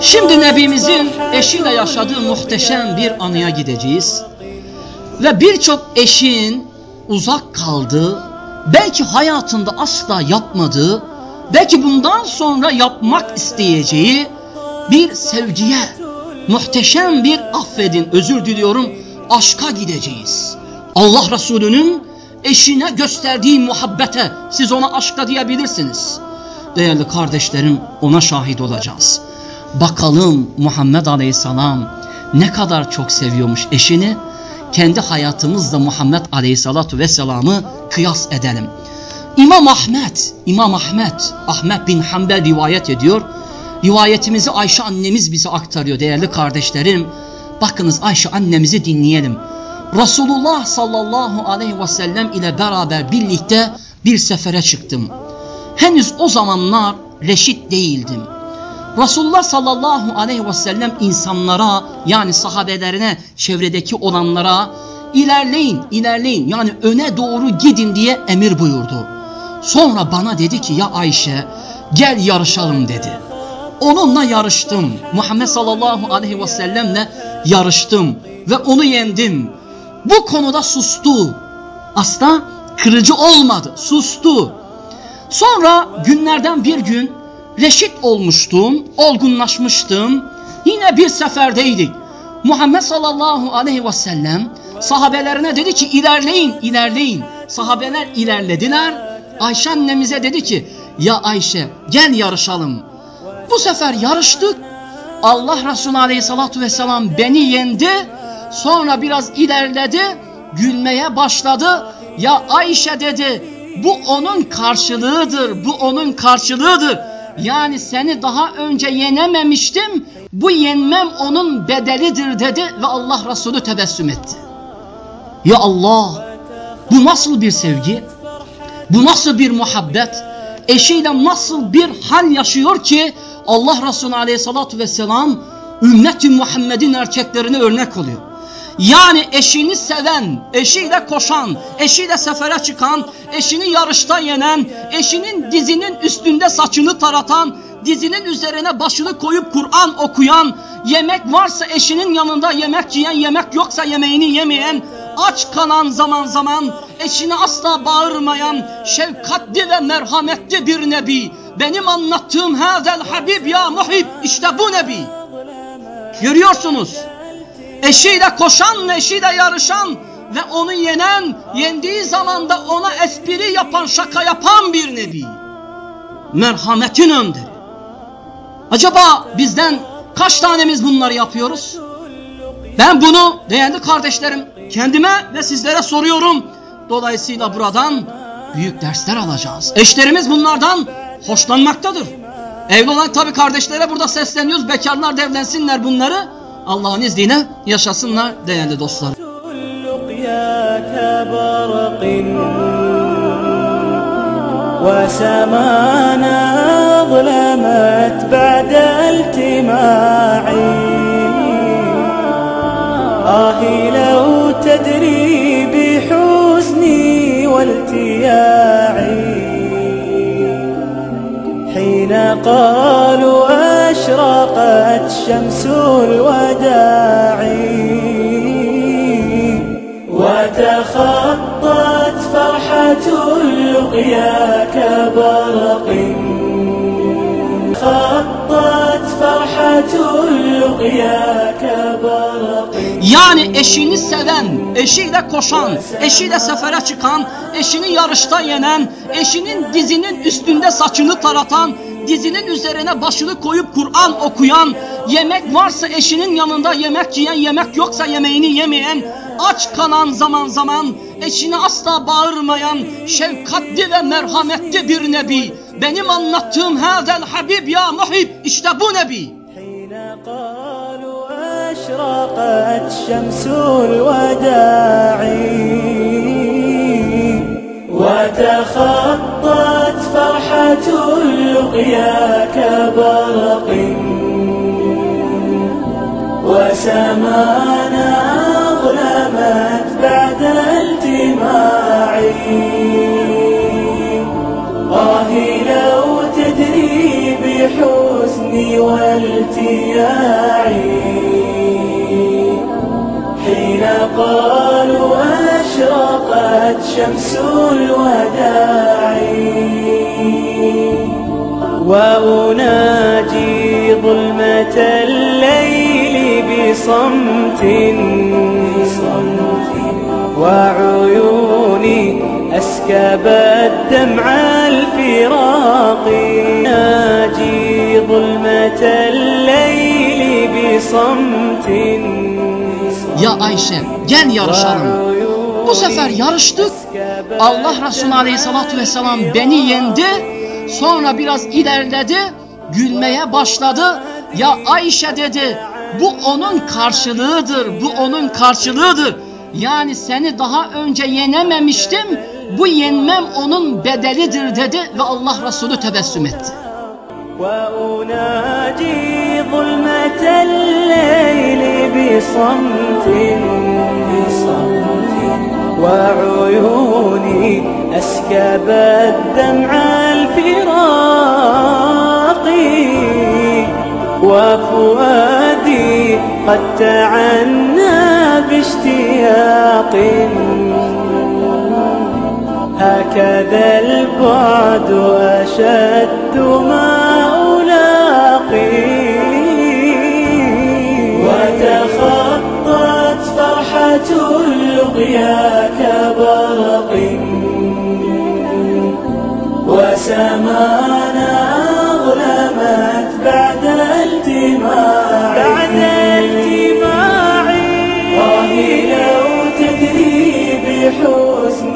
Şimdi Nebimizin eşiyle yaşadığı muhteşem bir anıya gideceğiz. Ve birçok eşin uzak kaldığı, belki hayatında asla yapmadığı, belki bundan sonra yapmak isteyeceği bir sevgiye, muhteşem bir affedin, özür diliyorum, aşka gideceğiz. Allah Resulü'nün eşine gösterdiği muhabbete siz ona aşka diyebilirsiniz. Değerli kardeşlerim ona şahit olacağız. Bakalım Muhammed Aleyhisselam ne kadar çok seviyormuş eşini. Kendi hayatımızda Muhammed Aleyhisselatü Vesselam'ı kıyas edelim. İmam Ahmet, İmam Ahmet, Ahmet bin Hanbel rivayet ediyor. Rivayetimizi Ayşe annemiz bize aktarıyor değerli kardeşlerim. Bakınız Ayşe annemizi dinleyelim. Resulullah sallallahu aleyhi ve sellem ile beraber birlikte bir sefere çıktım. Henüz o zamanlar reşit değildim. Resulullah sallallahu aleyhi ve sellem insanlara yani sahabelerine çevredeki olanlara ilerleyin ilerleyin yani öne doğru gidin diye emir buyurdu. Sonra bana dedi ki ya Ayşe gel yarışalım dedi. Onunla yarıştım. Muhammed sallallahu aleyhi ve sellemle yarıştım ve onu yendim. Bu konuda sustu. Asla kırıcı olmadı. Sustu. Sonra günlerden bir gün reşit olmuştum, olgunlaşmıştım. Yine bir seferdeydik. Muhammed sallallahu aleyhi ve sellem sahabelerine dedi ki ilerleyin, ilerleyin. Sahabeler ilerlediler. Ayşe annemize dedi ki ya Ayşe gel yarışalım. Bu sefer yarıştık. Allah Resulü aleyhissalatu vesselam beni yendi. Sonra biraz ilerledi. Gülmeye başladı. Ya Ayşe dedi bu onun karşılığıdır. Bu onun karşılığıdır. Yani seni daha önce yenememiştim. Bu yenmem onun bedelidir dedi ve Allah Resulü tebessüm etti. Ya Allah bu nasıl bir sevgi? Bu nasıl bir muhabbet? Eşiyle nasıl bir hal yaşıyor ki Allah Resulü aleyhissalatü vesselam ümmeti Muhammed'in erkeklerine örnek oluyor. Yani eşini seven, eşiyle koşan, eşiyle sefere çıkan, eşini yarışta yenen, eşinin dizinin üstünde saçını taratan, dizinin üzerine başını koyup Kur'an okuyan, yemek varsa eşinin yanında yemek yiyen, yemek yoksa yemeğini yemeyen, aç kalan zaman zaman, eşine asla bağırmayan, şefkatli ve merhametli bir nebi. Benim anlattığım hazel habib ya muhib, işte bu nebi. Görüyorsunuz eşiyle koşan, eşiyle yarışan ve onu yenen, yendiği zaman da ona espri yapan, şaka yapan bir nebi. Merhametin önderi. Acaba bizden kaç tanemiz bunları yapıyoruz? Ben bunu değerli kardeşlerim kendime ve sizlere soruyorum. Dolayısıyla buradan büyük dersler alacağız. Eşlerimiz bunlardan hoşlanmaktadır. Evli olan tabi kardeşlere burada sesleniyoruz. Bekarlar devlensinler bunları. Allah'ın izniyle yaşasınlar değerli dostlar. وسمانا ظلمت بعد التماعي آهي لو تدري قالوا أشرقت شمس الوداع وتخطت فرحة اللقيا كبرق خطت فرحة اللقيا كبرق Yani eşini seven, eşiyle koşan, eşiyle sefere çıkan, eşini yarışta yenen, eşinin dizinin üstünde saçını taratan, dizinin üzerine başını koyup Kur'an okuyan, yemek varsa eşinin yanında yemek yiyen, yemek yoksa yemeğini yemeyen, aç kalan zaman zaman, eşine asla bağırmayan, şefkatli ve merhametli bir nebi. Benim anlattığım hazel habib ya muhib, işte bu nebi. أشرقت شمس الوداع وتخطت فرحة رؤيا برق وسمانا أظلمت بعد التماعي آه لو تدري بحزني والتياعي حين قالوا أشرقت شمس الوداع. وأناجي ظلمة الليل بصمت وعيوني أسكبت دمع الفراق أناجي ظلمة الليل بصمت يا عائشة جن يا Bu sefer yarıştık. Allah Resulü Aleyhisselatü Vesselam beni yendi. Sonra biraz ilerledi. Gülmeye başladı. Ya Ayşe dedi. Bu onun karşılığıdır. Bu onun karşılığıdır. Yani seni daha önce yenememiştim. Bu yenmem onun bedelidir dedi ve Allah Resulü tebessüm etti. وأناجي ظلمة الليل بصمت بصمت وعيوني أسكبت دمع الفراق وفؤادي قد تعنى باشتياق. هكذا البعد أشد ما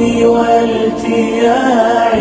الحب والتياع